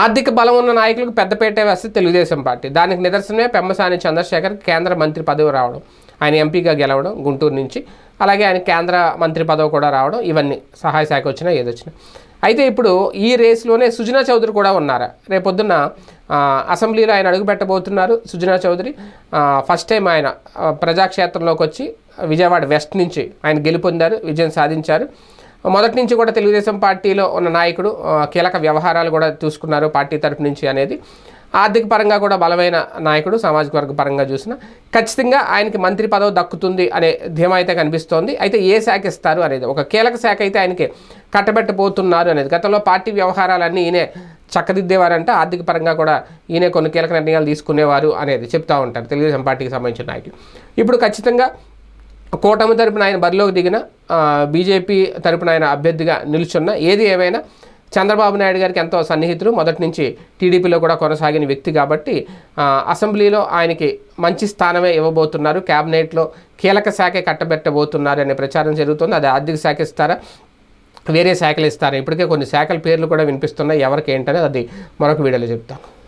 ఆర్థిక బలం ఉన్న నాయకులకు పెద్దపేట వేస్తే తెలుగుదేశం పార్టీ. దానికి నిదర్శనమే పెమ్మసాని చంద్రశేఖర్ కేంద్ర మంత్రి పదవి రావడం. ఆయన ఎంపీగా గెలవడం గుంటూరు నుంచి. అలాగే ఆయన కేంద్ర మంత్రి పదవి కూడా రావడం. ఇవన్నీ సహాయ శాఖ వచ్చినా ఏదొచ్చినా అయితే ఇప్పుడు ఈ రేస్లోనే సుజనా చౌదరి కూడా ఉన్నారు? రేపొద్దున్న అసెంబ్లీలో ఆయన అడుగుపెట్టబోతున్నారు సుజనా చౌదరి. ఫస్ట్ టైం ఆయన ప్రజాక్షేత్రంలోకి వచ్చి విజయవాడ వెస్ట్ నుంచి ఆయన గెలుపొందారు విజయం సాధించారు. మొదటి నుంచి కూడా తెలుగుదేశం పార్టీలో ఉన్న నాయకుడు కీలక వ్యవహారాలు కూడా చూసుకున్నారు పార్టీ తరపు నుంచి అనేది. ఆర్థిక పరంగా కూడా బలమైన నాయకుడు సామాజిక వర్గ పరంగా చూసిన. ఖచ్చితంగా ఆయనకి మంత్రి పదవి దక్కుతుంది అనే ధీమా అయితే కనిపిస్తోంది. అయితే ఏ శాఖ ఇస్తారు అనేది ఒక కీలక శాఖ అయితే ఆయనకి కట్టబెట్టబోతున్నారు అనేది. గతంలో పార్టీ వ్యవహారాలన్నీ ఈయనే చక్కదిద్దేవారంటే. ఆర్థిక పరంగా కూడా ఈయనే కొన్ని కీలక నిర్ణయాలు తీసుకునేవారు అనేది చెప్తూ ఉంటారు తెలుగుదేశం పార్టీకి సంబంధించిన నాయకులు. ఇప్పుడు ఖచ్చితంగా కూటమి తరపున ఆయన బరిలోకి దిగిన బీజేపీ తరపున ఆయన అభ్యర్థిగా నిలుచున్న ఏది ఏమైనా చంద్రబాబు నాయుడు గారికి ఎంతో సన్నిహితులు మొదటి నుంచి టీడీపీలో కూడా కొనసాగిన వ్యక్తి కాబట్టి అసెంబ్లీలో ఆయనకి మంచి స్థానమే ఇవ్వబోతున్నారు. క్యాబినెట్లో కీలక శాఖ కట్టబెట్టబోతున్నారు అనే ప్రచారం జరుగుతుంది. అది ఆర్థిక శాఖ ఇస్తారా? వేరే శాఖలు ఇస్తారా? ఇప్పటికే కొన్ని శాఖల పేర్లు కూడా వినిపిస్తున్నాయి. ఎవరికి ఏంటనేది అది మరొక వీడియోలో చెప్తాను.